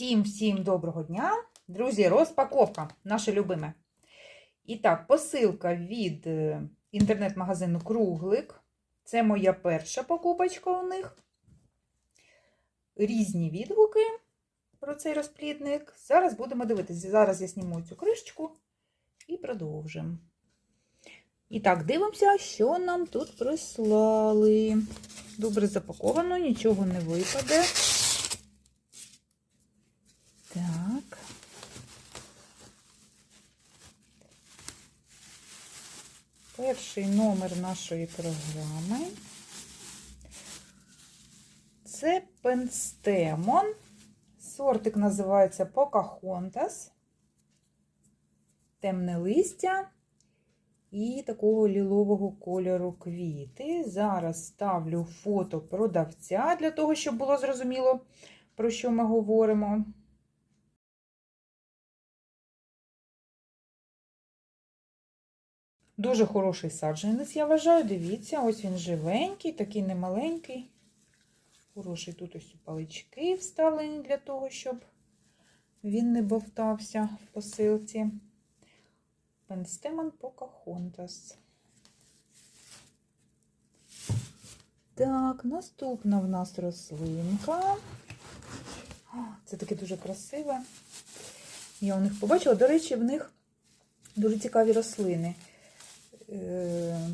Всім-всім доброго дня! Друзі, розпаковка наша любиме. І так, посилка від е, інтернет-магазину Круглик. Це моя перша покупочка у них. Різні відгуки про цей розплідник. Зараз будемо дивитися. Зараз я зніму цю кришечку і продовжимо. І так, дивимося, що нам тут прислали. Добре запаковано, нічого не випаде. Так. Перший номер нашої програми. Це пенстемон. Сортик називається Покахонтас. Темне листя і такого лілового кольору квіти. Зараз ставлю фото продавця для того, щоб було зрозуміло, про що ми говоримо. Дуже хороший саджанець, я вважаю. Дивіться, ось він живенький, такий немаленький. Хороший тут ось палички вставлені для того, щоб він не бовтався в посилці. Пенстемон Покахонтас. Так, наступна в нас рослинка. Це таке дуже красиве. Я у них побачила, до речі, в них дуже цікаві рослини. Е,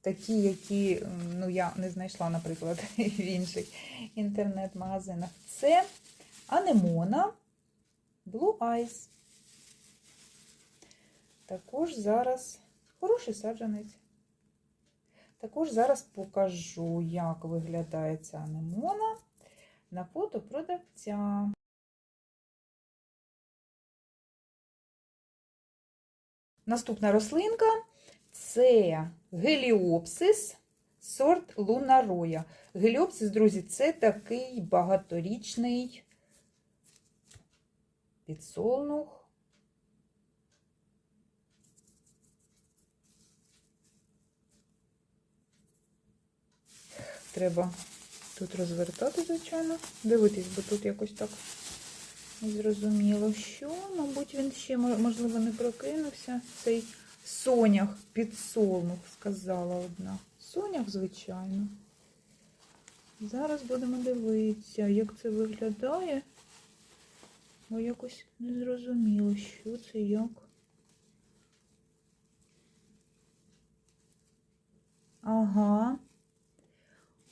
такі, які ну, я не знайшла, наприклад, в інших інтернет-магазинах. Це анемона Blue Eyes. Також зараз хороший саджанець. Також зараз покажу, як виглядає ця анемона на фото продавця. Наступна рослинка це геліопсис, сорт лунароя. Геліопсис, друзі, це такий багаторічний підсолнух. Треба тут розвертати, звичайно, дивитись, бо тут якось так зрозуміло, що, мабуть, він ще, можливо, не прокинувся. Цей сонях підсолнух, сказала одна. Сонях, звичайно. Зараз будемо дивитися, як це виглядає. Бо якось не зрозуміло, що це як. Ага.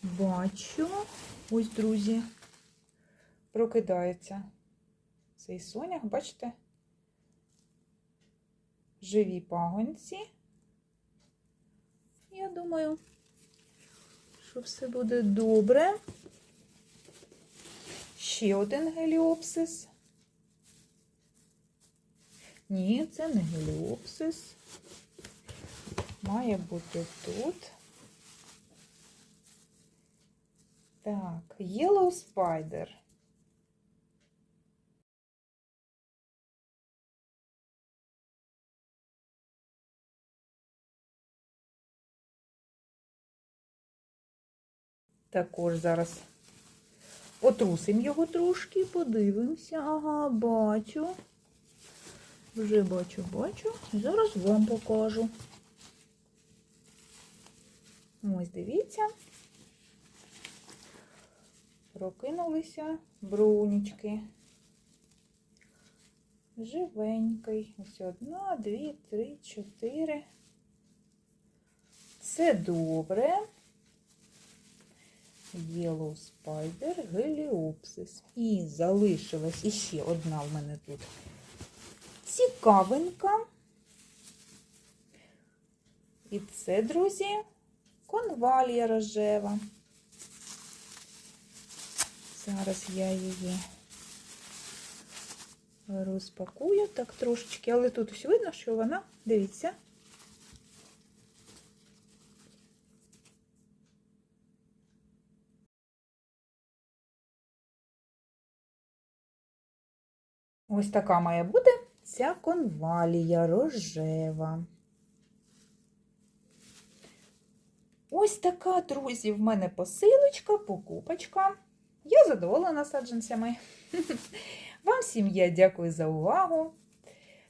Бачу. Ось, друзі, прокидається цей сонях, бачите? Живі пагонці. Я думаю, що все буде добре. Ще один геліопсис. Ні, це не геліопсис. Має бути тут. Так, Yellow Spider. Також зараз отрусимо його трошки, подивимося. Ага, бачу. Вже бачу, бачу. Зараз вам покажу. Ось дивіться. Прокинулися брунічки. Живенький. Ось одна, дві, три, чотири. Це добре. Yellow Spider, Геліопсис. І залишилась іще одна в мене тут цікавинка. І це, друзі, конвалія рожева. Зараз я її розпакую так трошечки, але тут ось видно, що вона, дивіться, Ось така має бути ця конвалія рожева. Ось така, друзі, в мене посилочка, покупочка Я задоволена саджанцями. Вам всім я дякую за увагу.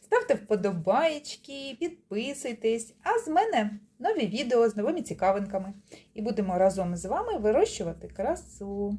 Ставте вподобаєчки, підписуйтесь, а з мене нові відео з новими цікавинками. І будемо разом з вами вирощувати красу.